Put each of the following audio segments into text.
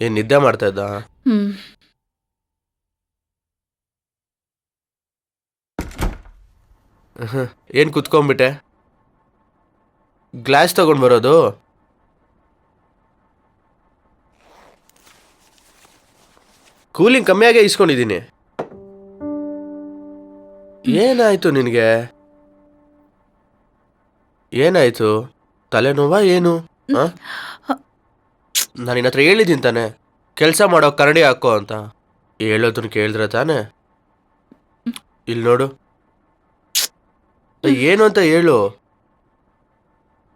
ಏನ್ ನಿದ್ದೆ ಮಾಡ್ತಾ ಇದ್ದ? ಹ್ಮ್. ಏನ್ ಕುತ್ಕೊಂಡ್ಬಿಟ್ಟೆ? ಗ್ಲಾಸ್ ತಗೊಂಡ್ ಬರೋದು? ಕೂಲಿಂಗ್ ಕಮ್ಮಿಯಾಗೆ ಇಸ್ಕೊಂಡಿದ್ದೀನಿ ಏನಾಯ್ತು ನಿನಗೆ? ಏನಾಯ್ತು? ತಲೆನೋವಾ ಏನು? ನಾನು ನಿನ್ನ ಹತ್ರ ಹೇಳಿದ್ದೀನಿ ತಾನೆ. ಕೆಲಸ ಮಾಡೋ ಕರಡಿ ಹಾಕೋ ಅಂತ. ಹೇಳೋದನ್ನು ಕೇಳಿದ್ರೆ ತಾನೆ. ಇಲ್ಲಿ ನೋಡು. ಏನು ಅಂತ ಹೇಳು.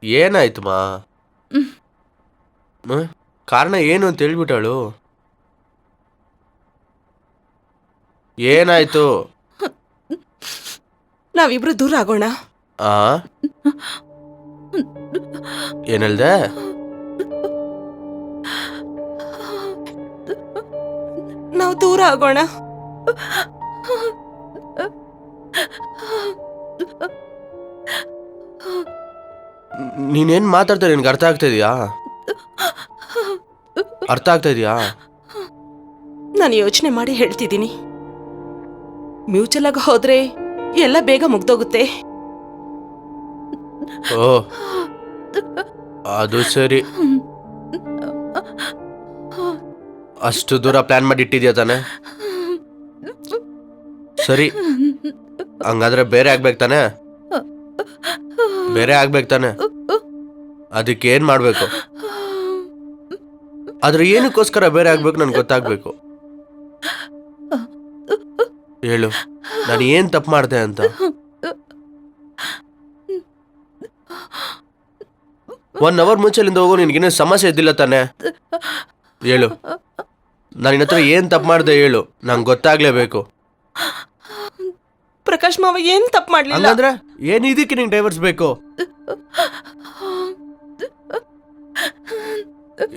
ಏನಾಯ್ತು ಮಾ? ಕಾರಣ ಏನು ಅಂತ ಹೇಳ್ಬಿಟ್ಟಾಳು. ಏನಾಯ್ತು? ನಾವಿಬ್ರು ದೂರ ಆಗೋಣ. ಆ? ಏನಲ್ದೆ ದೂರ ಆಗೋಣ. ನೀನೇನ್ ಮಾತಾಡ್ತಾರೆ? ನಿನ್ಗೆ ಅರ್ಥ ಆಗ್ತಾ ಇದೆಯಾ? ಅರ್ಥ ಆಗ್ತಾ ಇದೆಯಾ? ನಾನು ಯೋಚನೆ ಮಾಡಿ ಹೇಳ್ತಿದ್ದೀನಿ. ಮ್ಯೂಚುವಲ್ ಆಗಿ ಹೋದ್ರೆ ಎಲ್ಲ ಬೇಗ ಮುಗ್ದೋಗುತ್ತೆ. ಓ ಅದು ಸರಿ. ಅಷ್ಟು ದೂರ ಪ್ಲಾನ್ ಮಾಡಿ ಇಟ್ಟಿದ್ಯಾ ತಾನೆ? ಸರಿ. ಹಂಗಾದ್ರೆ ಬೇರೆ ಆಗ್ಬೇಕು ತಾನೆ? ಬೇರೆ ಆಗ್ಬೇಕು ತಾನೆ? ಅದಕ್ಕೆ ಏನ್ ಮಾಡ್ಬೇಕು? ಆದ್ರೆ ಏನಕ್ಕೋಸ್ಕರ ಬೇರೆ ಆಗ್ಬೇಕು ನನ್ಗೆ ಗೊತ್ತಾಗ್ಬೇಕು. ಹೇಳು, ನಾನು ಏನ್ ತಪ್ಪು ಮಾಡಿದೆ ಅಂತ? ಒನ್ ಅವರ್ ಮುಂಚೆಲಿಂದ ಹೋಗೋ ನಿನ್ಗೇನು ಸಮಸ್ಯೆ ಇದ್ದಿಲ್ಲ ತಾನೆ? ಹೇಳು. ನಾನು ನಿನ್ನ ಹತ್ರ ಏನ್ ತಪ್ಪು ಮಾಡಿದೆ ಹೇಳು. ನಂಗೆ ಗೊತ್ತಾಗ್ಲೇಬೇಕು. ಪ್ರಕಾಶ್ ಮಾವ ಏನ್ ತಪ್ಪು ಮಾಡ್ಲಿಲ್ಲ? ಅಂದ್ರೆ ಏನ್ ಇದಕ್ಕೆ ನಿಂಗೆ ಡೈವರ್ಸ್ ಬೇಕು?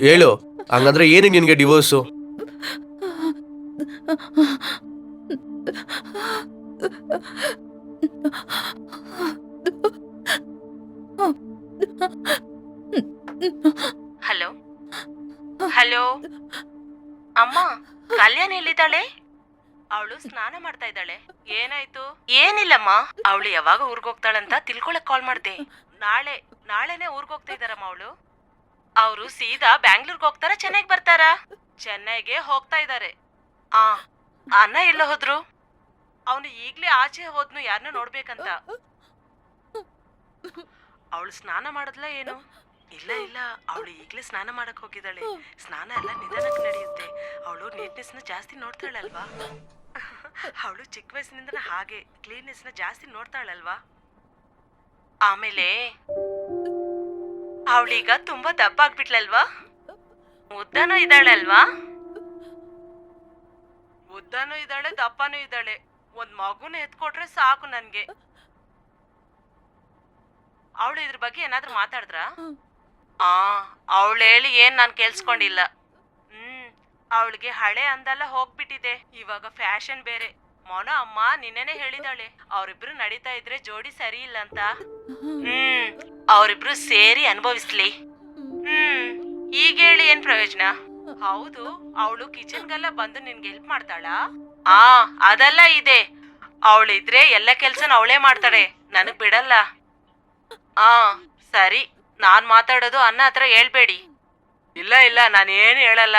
ಹೇಳು. ಹಂಗಂದ್ರೆ ಏನಿಗೆ ನಿನ್ಗೆ ಡಿವೋರ್ಸು ಅಮ್ಮ, ಕಲ್ಯಾಣಿ ಎಲ್ಲಿದ್ದಾಳೆ? ಅವಳು ಸ್ನಾನ ಮಾಡ್ತಾ ಇದ್ದಾಳೆ. ಏನಾಯ್ತು? ಏನಿಲ್ಲಮ್ಮ, ಅವಳು ಯಾವಾಗ ಊರ್ಗ್ ಹೋಗ್ತಾಳಂತ ತಿಳ್ಕೊಳಕ್ ಕಾಲ್ ಮಾಡ್ದೆ. ನಾಳೆ, ನಾಳೆನೆ ಊರ್ಗ್ ಹೋಗ್ತಾ ಇದಾರಮ್ಮ ಅವಳು. ಅವರು ಸೀದಾ ಬ್ಯಾಂಗ್ಳೂರ್ಗೆ ಹೋಗ್ತಾರ, ಚೆನ್ನೈಗ್ ಬರ್ತಾರ? ಚೆನ್ನೈಗೆ ಹೋಗ್ತಾ ಇದಾರೆ ಆ, ಅಣ್ಣ ಎಲ್ಲ ಹೋದ್ರು? ಅವನು ಈಗ್ಲೇ ಆಚೆ ಹೋದ್ನು ಯಾರನ್ನ ನೋಡ್ಬೇಕಂತ. ಅವಳು ಸ್ನಾನ ಮಾಡದ್ಲ ಏನು? ಇಲ್ಲ ಇಲ್ಲ, ಅವಳು ಈಗ್ಲೇ ಸ್ನಾನ ಮಾಡಕ್ ಹೋಗಿದ್ದಾಳೆ. ಸ್ನಾನ ಎಲ್ಲ ನಿಧಾನಕ್ಕೆ ನಡೆಯುತ್ತೆ. ನೀಟ್ನೆಸ್ನ ಜಾಸ್ತಿ ನೋಡ್ತಾಳಲ್ವಾ? ಅವಳು ಚಿಕ್ಕ ವಯಸ್ಸಿನಿಂದ ಹಾಗೆ ಕ್ಲೀನ್ನೆಸ್ನ ಜಾಸ್ತಿ ನೋಡ್ತಾಳಲ್ವಾ? ಆಮೇಲೆ ಅವಳೀಗ ತುಂಬಾ ದಪ್ಪ ಆಗ್ಬಿಟ್ಲಲ್ವಾ ಉದ್ದನೂ ಇದ್ದಾಳಲ್ವಾ? ಉದ್ದನೂ ಇದ್ದಾಳೆ, ದಪ್ಪನೂ ಇದ್ದಾಳೆ. ಒಂದ್ ಮಗುನ ಎತ್ಕೊಟ್ರೆ ಸಾಕು ನನ್ಗೆ. ಅವಳು ಇದ್ರ ಬಗ್ಗೆ ಏನಾದ್ರೂ ಮಾತಾಡಿದ್ರ? ಆ, ಅವಳು ಹೇಳಿ ಏನ್ ನಾನ್ ಕೇಳಿಸ್ಕೊಂಡಿಲ್ಲ. ಅವಳಿಗೆ ಹಳೆ ಅಂದೆಲ್ಲ ಹೋಗ್ಬಿಟ್ಟಿದೆ. ಇವಾಗ ಫ್ಯಾಷನ್ ಬೇರೆ. ಮೊನ ಅಮ್ಮ ನಿನ್ನೆನೆ ಹೇಳಿದಾಳೆ. ಅವರಿಬ್ರು ನಡೀತಾ ಇದ್ರೆ ಜೋಡಿ ಸರಿ ಇಲ್ಲ ಅಂತ. ಹ್ಮ್, ಅವರಿಬ್ರು ಸೇರಿ ಅನುಭವಿಸ್ಲಿ. ಹ್ಮ್, ಈಗ ಹೇಳಿ ಏನ್ ಪ್ರಯೋಜನ? ಹೌದು, ಅವಳು ಕಿಚನ್ಗೆಲ್ಲ ಬಂದು ನಿನ್ಗೆ ಹೆಲ್ಪ್ ಮಾಡ್ತಾಳಾ? ಆ, ಅದೆಲ್ಲ ಇದೆ. ಅವಳಿದ್ರೆ ಎಲ್ಲ ಕೆಲ್ಸನ ಅವಳೇ ಮಾಡ್ತಾಳೆ. ನನಗ್ ಬಿಡಲ್ಲ. ಆ, ಸರಿ, ನಾನ್ ಮಾತಾಡೋದು ಅನ್ನ ಹತ್ರ ಹೇಳ್ಬೇಡಿ. ಇಲ್ಲ ಇಲ್ಲ ನಾನೇನು ಹೇಳಲ್ಲ.